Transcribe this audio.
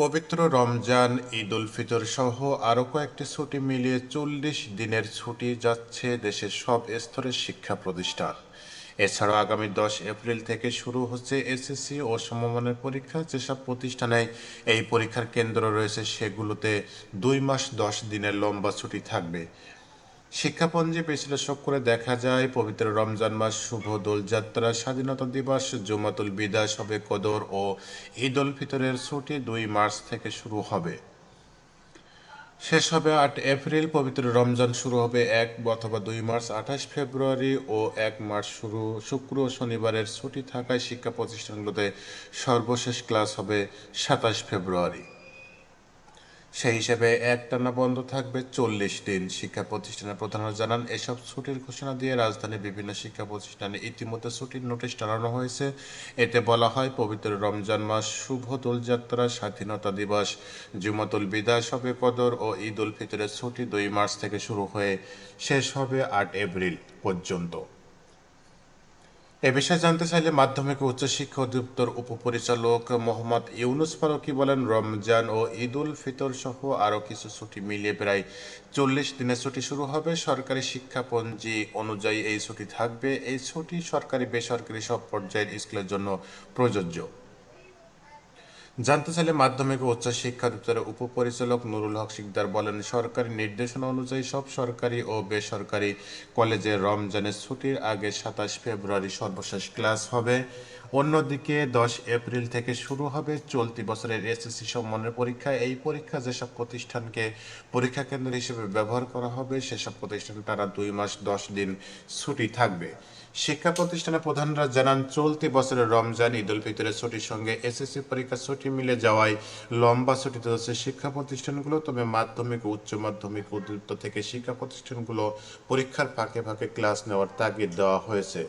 পবিত্র রমজান ঈদ উল ফিতর সহ আরও কয়েকটি ছুটি মিলিয়ে চল্লিশ দিনের ছুটি যাচ্ছে দেশের সব স্তরের শিক্ষা প্রতিষ্ঠান। এছাড়াও আগামী দশ এপ্রিল থেকে শুরু হচ্ছে এসএসসি ও সমমানের পরীক্ষা। যেসব প্রতিষ্ঠানে এই পরীক্ষার কেন্দ্র রয়েছে, সেগুলোতে দুই মাস দশ দিনের লম্বা ছুটি থাকবে। শিক্ষাপঞ্জি বিশ্লেষক করে দেখা যায়, পবিত্র রমজান মাস, শুভ দোলযাত্রা, স্বাধীনতা দিবস, জুমাতুল বিদা, শবে কদর ও ঈদ উল ফিতরের ছুটি দুই মার্চ থেকে শুরু হবে। শেষ হবে আট এপ্রিল, পবিত্র রমজান শুরু হবে এক অথবা দুই মার্চ, আঠাশ ফেব্রুয়ারি ও এক মার্চ শুরু। শুক্র শনিবারের ছুটি থাকায় শিক্ষা প্রতিষ্ঠানগুলোতে সর্বশেষ ক্লাস হবে সাতাশ ফেব্রুয়ারি। সেই হিসেবে একটানা বন্ধ থাকবে চল্লিশ দিন। শিক্ষা প্রতিষ্ঠানের প্রধানরা জানান, এসব ছুটির ঘোষণা দিয়ে রাজধানীর বিভিন্ন শিক্ষা প্রতিষ্ঠানে ইতিমধ্যে ছুটির নোটিশ টানানো হয়েছে। এতে বলা হয়, পবিত্র রমজান মাস, শুভ দোলযাত্রা স্বাধীনতা দিবস, জুমাতুল বিদা, শবে কদর ও ঈদ উল ফিতরের ছুটি দুই মার্চ থেকে শুরু হয়ে শেষ হবে আট এপ্রিল পর্যন্ত। এ বিষয়ে জানতে চাইলে মাধ্যমিক ও উচ্চশিক্ষা অধিদপ্তর উপপরিচালক মোহাম্মদ ইউনুস ফারুকি বলেন, রমজান ও ঈদ উল ফিতর সহ আরও কিছু ছুটি মিলিয়ে প্রায় চল্লিশ দিনের ছুটি শুরু হবে। সরকারি শিক্ষাপঞ্জি অনুযায়ী এই ছুটি থাকবে। এই ছুটি সরকারি বেসরকারি সব পর্যায়ের স্কুলের জন্য প্রযোজ্য। জানতে চাইলে মাধ্যমিক ও উচ্চ শিক্ষা দপ্তরের উপপরিচালক নুরুল হক শিকদার বলেন, সরকারি নির্দেশনা অনুযায়ী সব সরকারি ও বেসরকারি কলেজে রমজানের ছুটির আগে সাতাশ ফেব্রুয়ারি সর্বশেষ ক্লাস হবে। অন্যদিকে দশ এপ্রিল থেকে শুরু হবে চলতি বছরের এসএসসি সম্মানের পরীক্ষা। এই পরীক্ষা যেসব প্রতিষ্ঠানকে পরীক্ষা কেন্দ্র হিসেবে ব্যবহার করা হবে, সেসব প্রতিষ্ঠান তারা দুই মাস, দশ দিন ছুটি থাকবে। শিক্ষা প্রতিষ্ঠানের প্রধানরা জানান, চলতি বছরের রমজান, ঈদ উল ফিতরের ছুটির সঙ্গে এসএসসি পরীক্ষার ছুটি মিলে যাওয়ায় লম্বা ছুটিতে হচ্ছে শিক্ষা প্রতিষ্ঠানগুলো, তবে মাধ্যমিক উচ্চ মাধ্যমিক অধিদপ্তর থেকে শিক্ষা প্রতিষ্ঠানগুলো পরীক্ষার ফাঁকে ফাঁকে ক্লাস নেওয়ার তাগিদ দেওয়া হয়েছে।